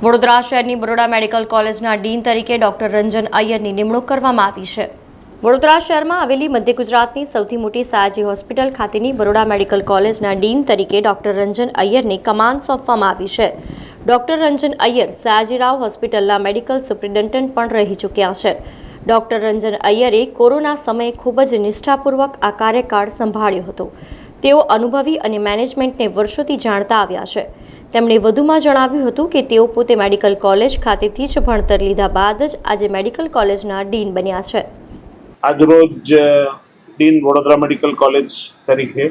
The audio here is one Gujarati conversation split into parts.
વડોદરા શહેરની બરોડા મેડિકલ કોલેજના ડીન તરીકે ડોક્ટર રંજન અય્યરની નિમણૂક કરવામાં આવી છે. વડોદરા શહેરમાં આવેલી મધ્ય ગુજરાતની સૌથી મોટી સયાજી હોસ્પિટલ ખાતેની બરોડા મેડિકલ કોલેજના ડીન તરીકે ડોક્ટર રંજન અય્યરને કમાન સોંપવામાં આવી છે. ડોક્ટર રંજન અય્યર સયાજીરાવ હોસ્પિટલના મેડિકલ સુપ્રિન્ટેન્ડન્ટ પણ રહી ચૂક્યા છે. ડોક્ટર રંજન અય્યરે કોરોના સમયે ખૂબ જ નિષ્ઠાપૂર્વક આ કાર્યકાળ સંભાળ્યો હતો. તેઓ અનુભવી અને મેનેજમેન્ટને વર્ષોથી જાણતા આવ્યા છે. તેમણે વધુમાં જણાવ્યું હતું કે તેઓ પોતે મેડિકલ કોલેજ ખાતેથી જ ભણતર લીધા બાદ જ આજે મેડિકલ કોલેજના ડીન બન્યા છે. આજરોજ ડીન વડોદરા મેડિકલ કોલેજ તરીકે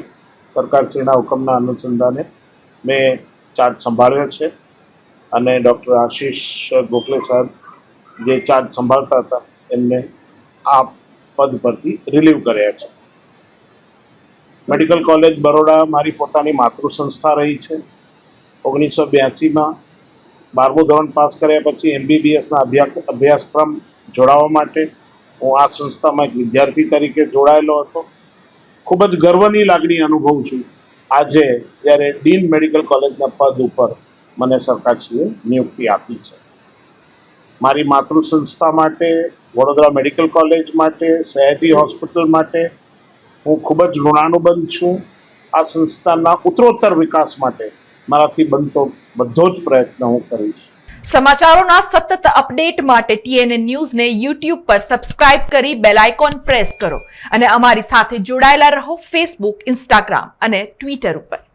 સરકારશ્રીના હુકમના અનુસંધાને મેં ચાર્જ સંભાળ્યો છે અને ડૉક્ટર આશીષ ગોખલે સાહેબ જે ચાર્જ સંભાળતા હતા એમને આ પદ પરથી રિલીવ કર્યા છે. મેડિકલ કોલેજ બરોડા મારી પોતાની માતૃ સંસ્થા રહી છે. ઓગણીસો બ્યાસીમાં બારમું ધોરણ પાસ કર્યા પછી એમબીબીએસના અભ્યાસ અભ્યાસક્રમ જોડાવા માટે હું આ સંસ્થામાં એક વિદ્યાર્થી તરીકે જોડાયેલો હતો. ખૂબ જ ગર્વની લાગણી અનુભવું છું. આજે જ્યારે ડીન મેડિકલ કોલેજના પદ ઉપર મને સરકારશ્રીએ નિયુક્તિ આપી છે. મારી માતૃ સંસ્થા માટે, વડોદરા મેડિકલ કોલેજ માટે સયાજી હોસ્પિટલ માટે હું ખૂબ જ ઋણાનુબંધ છું. આ સંસ્થાના ઉત્તરોત્તર વિકાસ માટે મારાથી બનતો બધો જ પ્રયત્ન હું કરીશ. સમાચારોના સતત અપડેટ માટે ટીએનએ ન્યૂઝને યુટ્યુબ પર સબસ્ક્રાઇબ કરી બેલ આઇકોન પ્રેસ કરો અને અમારી સાથે જોડાયેલા રહો ફેસબુક, ઇન્સ્ટાગ્રામ અને ટ્વિટર ઉપર.